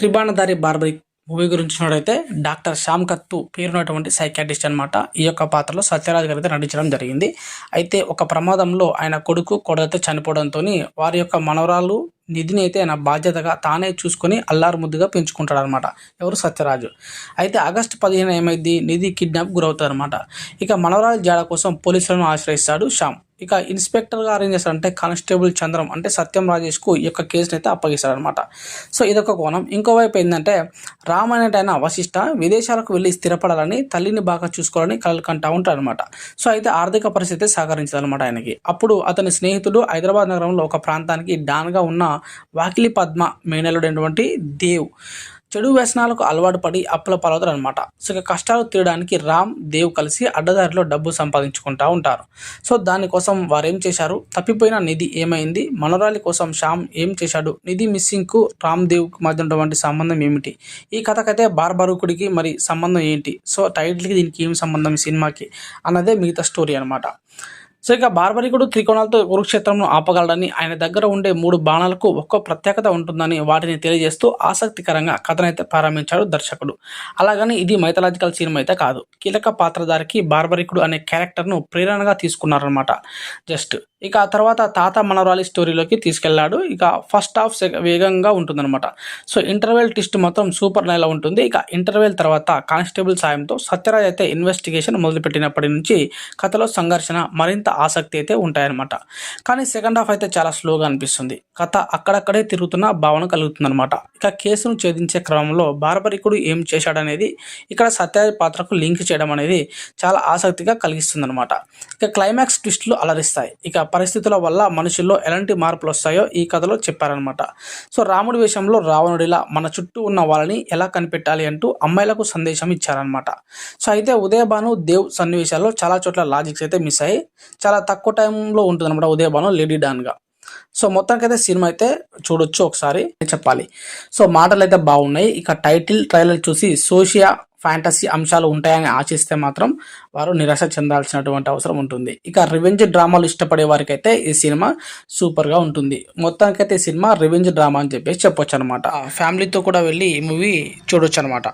త్రిబాణధారి బార్బరి movie గురించి చూడైతే doctor Shyam కత్తు పేరున్నటువంటి psychiatrist అనమాట ఈ యొక్క పాత్రలో సత్యరాజ్ గారు అయితే నటించడం జరిగింది. అయితే ఒక ప్రమాదంలో ఆయన కొడుకు కొడలతో చనిపోవడంతో వారి యొక్క మనవరాలు నిధిని అయితే ఆయన బాధ్యతగా తానే చూసుకొని అల్లారు ముద్దుగా పెంచుకుంటాడు అనమాట ఎవరు? సత్యరాజు. అయితే ఆగస్టు పదిహేను ఏమైంది నిధి కిడ్నాప్ గురవుతుంది అనమాట ఇక మనవరాలు జాడ కోసం పోలీసులను ఆశ్రయిస్తాడు శ్యామ్. ఇక ఇన్స్పెక్టర్గా అరేంజ్ అంటే కానిస్టేబుల్ చంద్రం అంటే సత్యం రాజేష్కు ఈ యొక్క కేసుని అయితే అప్పగిస్తారనమాట సో ఇదొక కోణం. ఇంకోవైపు ఏంటంటే రామ్ అనేటైన వశిష్ట విదేశాలకు వెళ్ళి స్థిరపడాలని తల్లిని బాగా చూసుకోవాలని కలలు కంటా ఉంటారనమాట సో అయితే ఆర్థిక పరిస్థితి సహకరించదనమాట ఆయనకి. అప్పుడు అతని స్నేహితుడు హైదరాబాద్ నగరంలో ఒక ప్రాంతానికి డాన్గా ఉన్న వాకిలి పద్మ మేనలుడైనటువంటి దేవ్. చెడు వ్యసనాలకు అలవాటు పడి అప్పుల పాలవుతారు అనమాట సో ఇక కష్టాలు తీయడానికి రామ్ దేవ్ కలిసి అడ్డదారిలో డబ్బు సంపాదించుకుంటా ఉంటారు. సో దానికోసం వారు ఏం చేశారు? తప్పిపోయిన నిధి ఏమైంది? మనోరాలి కోసం శ్యామ్ ఏం చేశాడు? నిధి మిస్సింగ్కు రామ్ దేవ్కి మధ్య ఉన్నటువంటి సంబంధం ఏమిటి? ఈ కథకైతే బార్బరుకుడికి మరి సంబంధం ఏంటి? సో టైటిల్కి దీనికి ఏం సంబంధం సినిమాకి? అన్నదే మిగతా స్టోరీ అనమాట సో ఇక బార్బరికుడు త్రికోణాలతో కురుక్షేత్రంను ఆపగలడని ఆయన దగ్గర ఉండే మూడు బాణాలకు ఒక్కో ప్రత్యేకత ఉంటుందని వాటిని తెలియజేస్తూ ఆసక్తికరంగా కథనైతే ప్రారంభించాడు దర్శకుడు. అలాగని ఇది మైథలాజికల్ సినిమా అయితే కాదు. కీలక పాత్రధారికి బార్బరికుడు అనే క్యారెక్టర్ను ప్రేరణగా తీసుకున్నారనమాట జస్ట్ ఇక ఆ తర్వాత తాత మనవరాలి స్టోరీలోకి తీసుకెళ్ళాడు. ఇక ఫస్ట్ హాఫ్ వేగంగా ఉంటుందన్నమాట. సో ఇంటర్వెల్ టెస్ట్ మొత్తం సూపర్ నైలా ఉంటుంది. ఇక ఇంటర్వెల్ తర్వాత కానిస్టేబుల్ సాయంతో సత్యరాజ్ అయితే ఇన్వెస్టిగేషన్ మొదలుపెట్టినప్పటి నుంచి కథలో సంఘర్షణ మరింత ఆసక్తి అయితే ఉంటాయన్నమాట. కానీ సెకండ్ హాఫ్ అయితే చాలా స్లోగా అనిపిస్తుంది. కథ అక్కడక్కడే తిరుగుతున్న భావన కలుగుతుందన్నమాట. ఇక కేసును ఛేదించే క్రమంలో బార్బరికుడు ఏం చేశాడనేది ఇక్కడ సత్యరాజ్ పాత్రకు లింక్ చేయడం అనేది చాలా ఆసక్తిగా కలిగిస్తుందన్నమాట. ఇక క్లైమాక్స్ ట్విస్ట్లు అలరిస్తాయి. ఇక పరిస్థితుల వల్ల మనుషుల్లో ఎలాంటి మార్పులు వస్తాయో ఈ కథలో చెప్పారనమాట సో రాముడి విషయంలో రావణుడిలా మన చుట్టూ ఉన్న వాళ్ళని ఎలా కనిపెట్టాలి అంటూ అమ్మాయిలకు సందేశం ఇచ్చారనమాట సో అయితే ఉదయభాను దేవ్ సన్నివేశాల్లో చాలా చోట్ల లాజిక్స్ అయితే మిస్ అయ్యి చాలా తక్కువ టైంలో ఉంటుంది అనమాట ఉదయభాను లేడీ డాన్గా. సో మొత్తానికైతే సినిమా అయితే చూడొచ్చు ఒకసారి చెప్పాలి. సో మాటలు అయితే బాగున్నాయి. ఇక టైటిల్ ట్రైలర్ చూసి సోషియా ఫ్యాంటసీ అంశాలు ఉంటాయని ఆశిస్తే మాత్రం వారు నిరాశ చెందాల్సినటువంటి అవసరం ఉంటుంది. ఇక రివెంజ్ డ్రామాలు ఇష్టపడే వారికి అయితే ఈ సినిమా సూపర్గా ఉంటుంది. మొత్తానికైతే ఈ సినిమా రివెంజ్ డ్రామా అని చెప్పేసి చెప్పొచ్చు అనమాట ఫ్యామిలీతో కూడా వెళ్ళి ఈ మూవీ చూడొచ్చు అనమాట